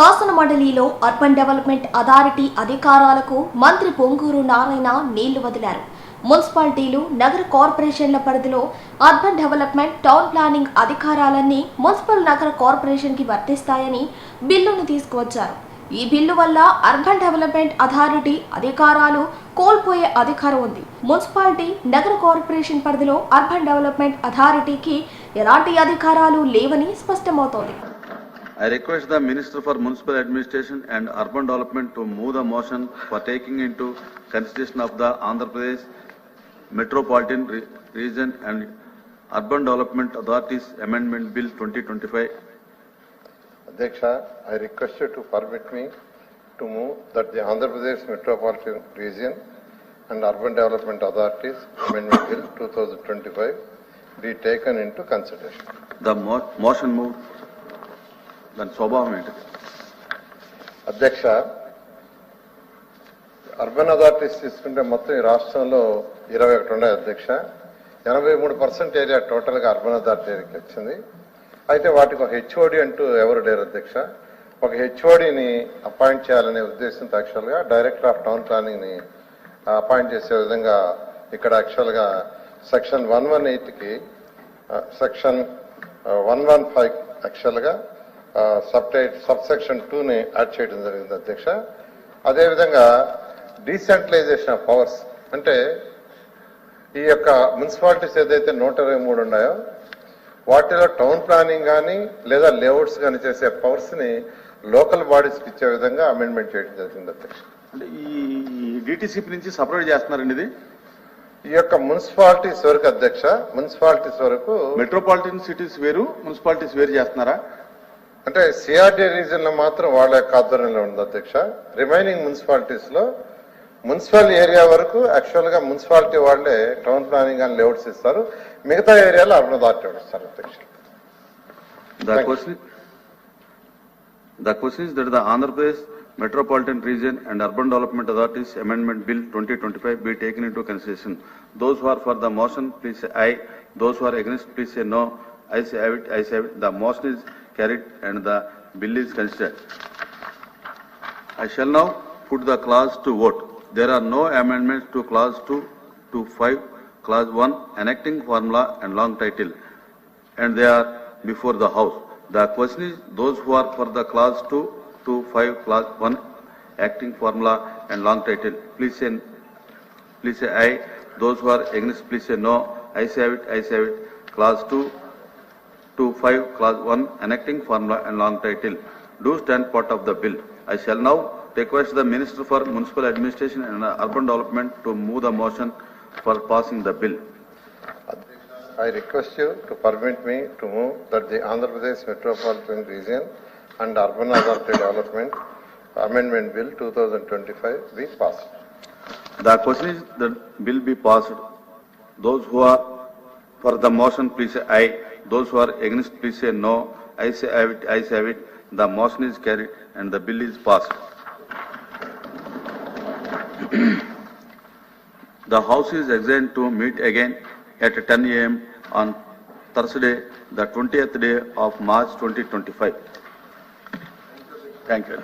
శాసన మండలిలో urban development authority అధికారాలకు మంత్రి పొంగూరు నారాయణ నీళ్ళు వదిలారు. మున్సిపాలిటీలు నగర కార్పొరేషన్ల పరిధిలో అర్బన్ డెవలప్మెంట్ టౌన్ ప్లానింగ్ అధికారాలన్నీ మున్సిపల్ నగర కార్పొరేషన్కి వర్తిస్తాయని బిల్లును తీసుకువచ్చారు. ఈ బిల్లు వల్ల అర్బన్ డెవలప్మెంట్ అథారిటీ అధికారాలు కోల్పోయే అధికారం ఉంది. మున్సిపాలిటీ నగర కార్పొరేషన్ పరిధిలో అర్బన్ డెవలప్మెంట్ అథారిటీకి ఎలాంటి అధికారాలు లేవని స్పష్టమవుతోంది. I request the Minister for Municipal Administration and Urban Development to move the motion for taking into consideration of the Andhra Pradesh Metropolitan Re- Region and Urban Development Authorities Amendment Bill 2025. Adyaksha, I request you to permit me to move that the Andhra Pradesh Metropolitan Region and Urban Development Authorities Amendment Bill 2025 be taken into consideration. The mo- motion moved. దాని స్వభావం ఏంటిది అధ్యక్ష urban authorities తీసుకుంటే మొత్తం ఈ రాష్ట్రంలో ఇరవై ఒకటి ఉన్నాయి అధ్యక్ష. ఎనభై మూడు పర్సెంట్ ఏరియా టోటల్గా అర్బన్ అథారిటీకి వచ్చింది. అయితే వాటికి ఒక హెచ్ఓడి అంటూ ఎవరు లేరు అధ్యక్ష. ఒక హెచ్ఓడిని అపాయింట్ చేయాలనే ఉద్దేశంతో యాక్చువల్గా డైరెక్టర్ ఆఫ్ టౌన్ ప్లానింగ్ని అపాయింట్ చేసే విధంగా ఇక్కడ యాక్చువల్గా సెక్షన్ వన్ వన్ ఎయిట్కి సెక్షన్ వన్ వన్ ఫైవ్ యాక్చువల్గా సబ్ టైట్ సబ్ సెక్షన్ టూని యాడ్ చేయడం జరిగింది అధ్యక్ష. అదేవిధంగా డీసెంట్రలైజేషన్ ఆఫ్ పవర్స్ అంటే ఈ యొక్క మున్సిపాలిటీస్ ఏదైతే నూట ఇరవై మూడు ఉన్నాయో వాటిలో టౌన్ ప్లానింగ్ కానీ లేదా లేఅవుట్స్ కానీ చేసే పవర్స్ని లోకల్ బాడీస్కి ఇచ్చే విధంగా అమెండ్మెంట్ చేయడం జరిగింది అధ్యక్ష. అంటే ఈ డిటిసిపి నుంచి సపరేట్ చేస్తున్నారండి ఇది? ఈ యొక్క మున్సిపాలిటీస్ వరకు అధ్యక్ష మున్సిపాలిటీస్ వరకు మెట్రోపాలిటన్ సిటీస్ వేరు మున్సిపాలిటీస్ వేరు చేస్తున్నారా? అంటే సిఆర్డీ రీజన్లో మాత్రం వాళ్ళ యొక్క ఆధ్వర్యంలో ఉంది అధ్యక్ష రిమైనింగ్ మున్సిపాలిటీస్లో మున్సిపల్ ఏరియా వరకు యాక్చువల్గా మున్సిపాలిటీ వాళ్ళే టౌన్ ప్లానింగ్ అని లేఅవుట్స్ ఇస్తారు మిగతా ఏరియాలో అర్బన్ అథారిటీ వాళ్ళు ఇస్తారు అధ్యక్ష The question, the question is that the Andhra Pradesh Metropolitan Region and Urban Development Authorities Amendment Bill 2025 be taken into consideration. Those who are for the motion, please say aye. Those who are against, please say no. I say have it, I say have it. The motion is carried and the bill is considered. I shall now put the clause to vote. There are no amendments to clause 2 to 5, clause 1, enacting formula and long title and they are before the house. The question is, those who are for the clause 2 to 5, clause 1, acting formula and long title, please say, please say aye. Those who are against, please say no. I say it, I say it. Clause 2 to 5, clause 1, enacting formula and long title, do stand part of the bill. I shall now request the Minister for Municipal Administration and Urban Development to move the motion for passing the bill. I request you to permit me to move that the Andhra Pradesh Metropolitan Region and Urban Authority Development Amendment Bill 2025 be passed. The question is that bill be passed. Those who are for the motion, please say aye. Those who are against, please say no. I say have it, I have it. The motion is carried and the bill is passed. The house is adjourned to meet again at 10 a.m. on Thursday, the 20th day of March 2025. Thank you.